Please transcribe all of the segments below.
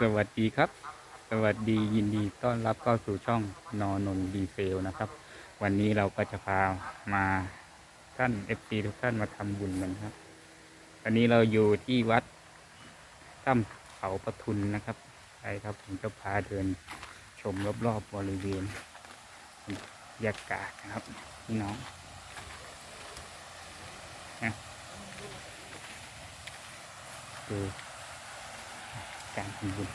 สวัสดีครับ สวัสดียินดีต้อนรับเข้าสู่ช่องนอนนดีเซลนะครับ วันนี้เราก็จะพามาท่านเอฟซีทุกท่านมาทำบุญกันครับวันนี้เราอยู่ที่วัดถ้ำเขาปทุนนะครับไปครับผมจะพาเดินชมรอบๆบริเวณบรรยากาศนะครับพี่น้องนะดู การทำบุญ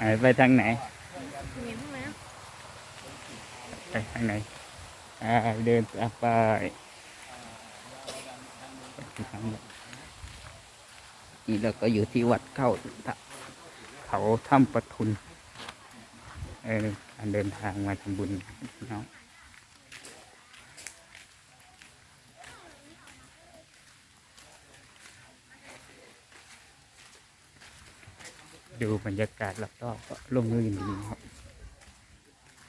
หายไปทางไหนไปทางไหนเดินไปนี่เราก็อยู่ที่วัดเข้าเขาถ้ำปทุนเออการเดินทางมาทำบุญน้อง ดูบรรยากาศรอบๆก็ร่มรื่นดีนะครับ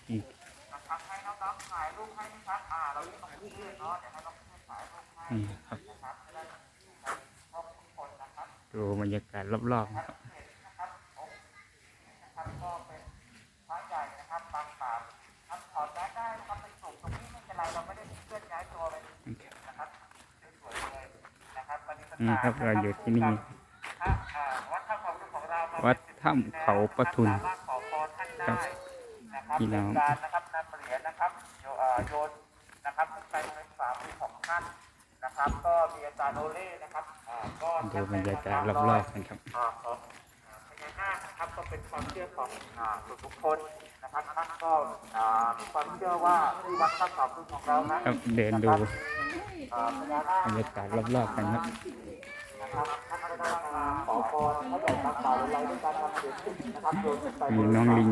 นี่นี่ครับดูบรรยากาศรอบๆครับนี่ครับเราอยู่ที่นี่ วัดถ้ำเขาปทุนครับพี่น้องนะครับนำเหรียญนะครับโยเอ่อโยนนะครับขึ้นไปในฝ่ามือของท่านนะครับก็มีอาจารย์โอเล่นะครับอ่าก็ดูบรรยากาศรอบๆกันครับอ่าของอ่าพญานาคนะครับก็เป็นความเชื่อของอ่าส่วนบุคคลนะครับท่านก็อ่ามีความเชื่อว่าที่วัดถ้ำเขาปทุนของเรานะครับเดินดูอ่าพญานาคบรรยากาศรอบๆกันครับ นะครับขอพรพระใหญ่ตามเต่าเราด้วยการนำเหรียญขึ้นนะครับโยนขึ้นไปมีน้องลิง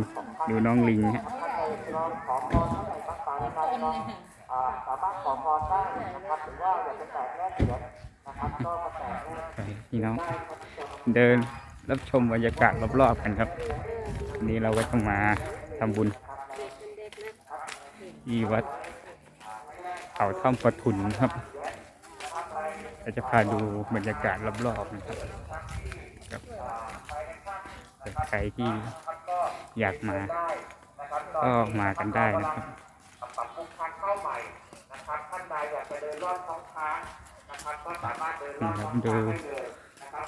ดูน้องลิงฮะท่านใดลองขอพรท่านใดต่างๆนานาลองอ่าสามารถขอพรได้นะครับหรือว่าอยากจะแตกแลกเหรียญนะครับก็มาแตกแลกไปพี่น้อง เดินรับชมบรรยากาศรอบๆกันครับวันนี้เราก็ต้องมาทำบุญที่วัดเขาถ้ำปทุนครับ เราจะพาดูบรรยากาศรอบๆนะครับครับใครที่อยากมาก็มากันได้นะครับปรับปรุงทางเข้าใหม่นะครับท่านใดอยากจะเดินรอดท้องช้านะครับก็สามารถเดินรอดท้องช้าได้เลย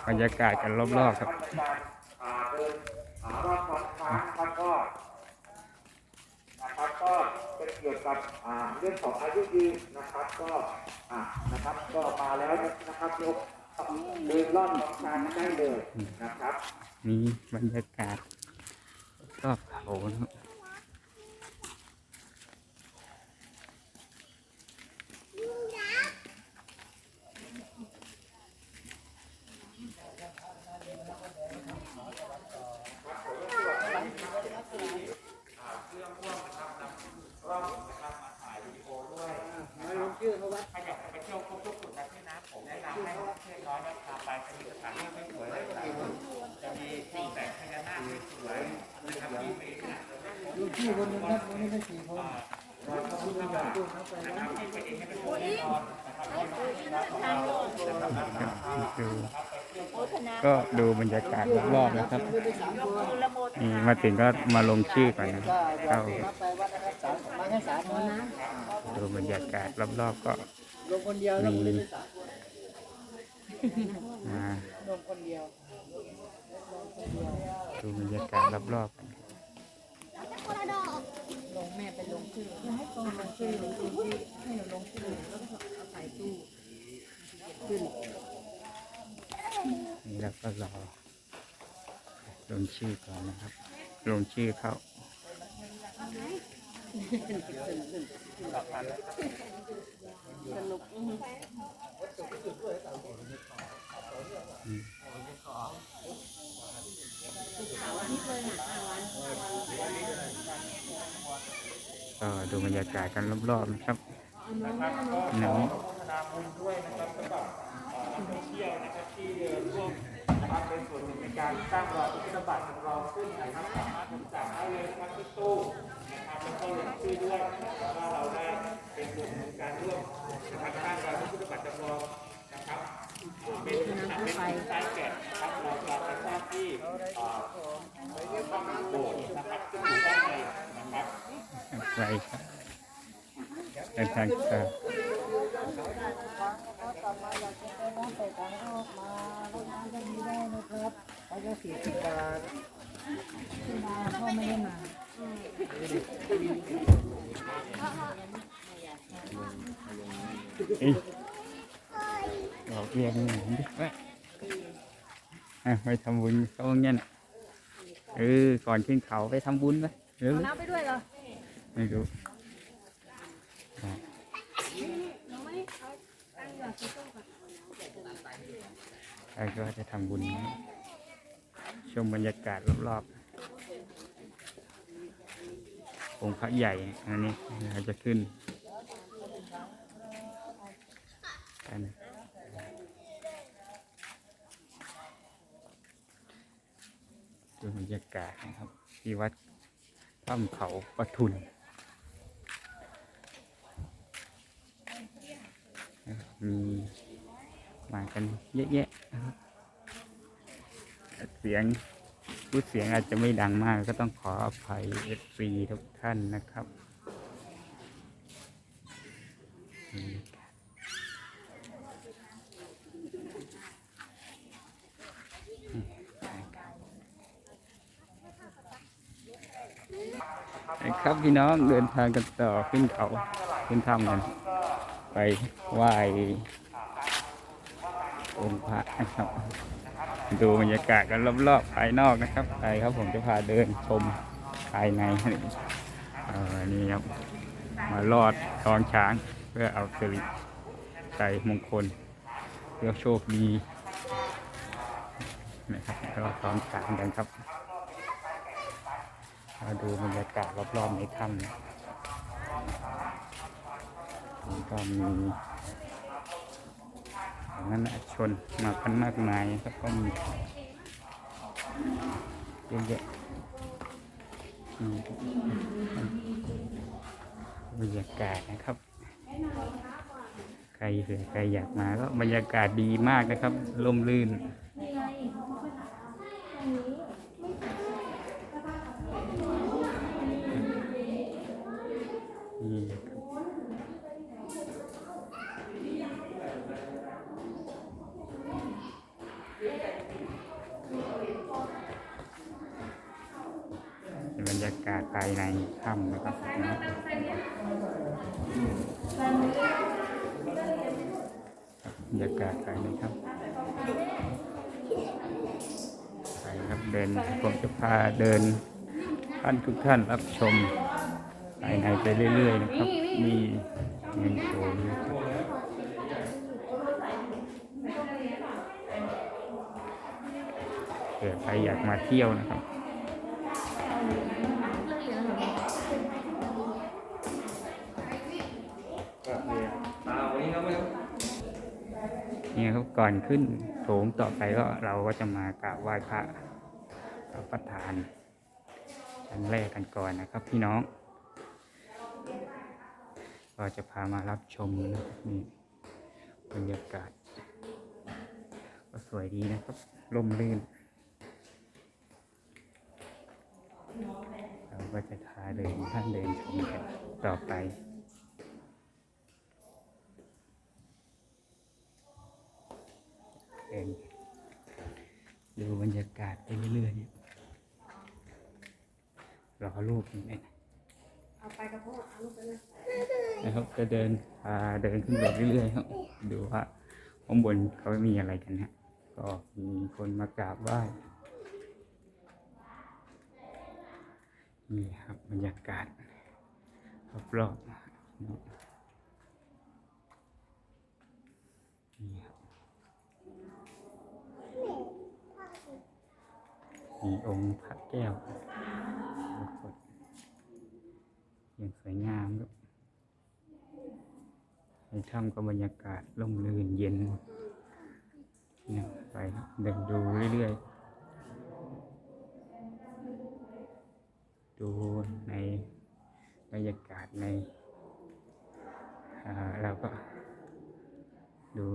บรรยากาศกันรอบๆครับเดินรอดท้องช้างท่านก็ เกี่ยวกับเรื่องของอายุยืนนะครับ ก็นะครับก็มาแล้วนะครับยกเดินรอดท้องชางได้เลยนะครับมีบรรยากาศรอบเขานะครับ ดูก็ดูบรรยากาศรอบๆนะครับนี่มาถึงก็มาลงชื่อก่อนนะเข้าดูบรรยากาศรอบๆก็มีาลงคนเดียวดูบรรยากาศรอบๆกันำลงแม่ไปลงชื่อให้ลงชื่อลงชื่อให้หนูลงชื่อแล้วก็เอาใส่ตู้ขึ้นนี่แล้วก็รอลงชื่อก่อนนะครับ ลงชื่อเข้าสนุก ดูบรรยากาศกันรอบๆนะครับหนั่งเป็นส่วนหนึ่งในการสร้างรอยพุทธบาทจำลองขึ้นนะครับสามารถบริจาคได้เลยนะครับที่ตู้นะครับแล้วก็ลงชื่ด้วยว่าเราได้เป็นส่วนหนึ่งการร่วมนะครับสร้างรอยพุทธบาทจำลองนะครับเป็นทาเป็นใต้แกะครับเราจะสร้างที่โบสถ์นะครับ เขาจะสี่สิบบาทาพ่อไม่ได้มาเอ้ยดอกเรียงหนึ่งดิแม่อะไปทำบุญเขาเงี้ยน่ะเออ ก่อนขึ้นเขาไปทำบุญไหมเอาน้ำไปด้วยเหรอ ไม่รู้อะหนูไม่เอาตังค์หยอดใครก็จะทำบุญ ชมบรรยากาศรอบๆองค์พระใหญ่อันนี้เราจะขึ้นกันดูบรรยากาศนะครับ ที่วัดถ้ำเขาปทุน มีมากันเยอะแยะนะครับเสียงพูดเสียงอาจจะไม่ดังมากก็ต้องขออภัยเอฟซีทุกท่านนะครับครับพี่น้องเดินทางกันต่อขึ้นเขาขึ้นถ้ำกัน ไปไหว้องค์พระนะครับ ดูบรรยากาศกันรอบๆภายนอกนะครับไปครับผมจะพาเดินชมภายในเออนี่ครับ มาลอดท้องช้างเพื่อเอาสิริชัยมงคลเพื่อโชคดีนะครับรอดท้องช้างกันครับมาดูบรรยากาศรอบๆในถ้ำนะ ก็มีสาธารณชนมากันมากมายครับก็มีเยอะแยะบรรยากาศนะครับ ใครเผื่อใครอยากมาก็บรรยากาศดีมากนะครับร่มรื่นครับเป็น บรรยากาศภายในถ้ำนะครับบรรยากาศภายในถ้ำไปครับเดินผมจะพาเดินท่านทุกท่านรับชมภายในไปเรื่อย ๆ นะครับนี่เงินโอยู่ เผื่อใครอยากมาเที่ยวนะครับนี่ครับก่อนขึ้นโถงต่อไปก็เราก็จะมากราบไหว้พระพระประธานชั้นแรกกันก่อนนะครับพี่น้อง ก็จะพามารับชมนะครับนี่บรรยากาศ ก็สวยดีนะครับร่มรื่น เรา ก็จะพาเดินท่านเดินชมกันต่อไปเดินดูบรรยากาศไปเรื่อยๆรอรูปนี่นะเอาไปกับพ่อเอาลูกไปเลยนะครับจะเดินพาเดินขึ้นไปเรื่อยๆครับ ดูว่าข้างบนเขามีอะไรกันฮะก็มีคนมากราบไหว้ นี่ครับ บรรยากาศรอบๆนี่ครับมีองค์พระแก้วปรากฏอย่างสวยงามครับในถ้ำก็บรรยากาศร่มรื่นเย็นเนี่ยไปเดินดูเรื่อยๆ ดูในบรรยากาศในเราก็ดู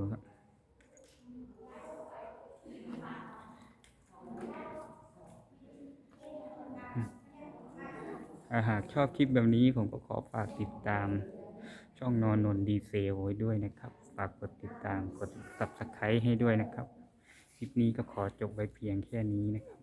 อาหากชอบคลิปแบบนี้ผมก็ขอฝากติดตามช่องนอนนนดีเซลไว้ด้วยนะครับ ฝากกดติดตามกด subscribe ให้ด้วยนะครับ คลิปนี้ก็ขอจบไว้เพียงแค่นี้นะครับ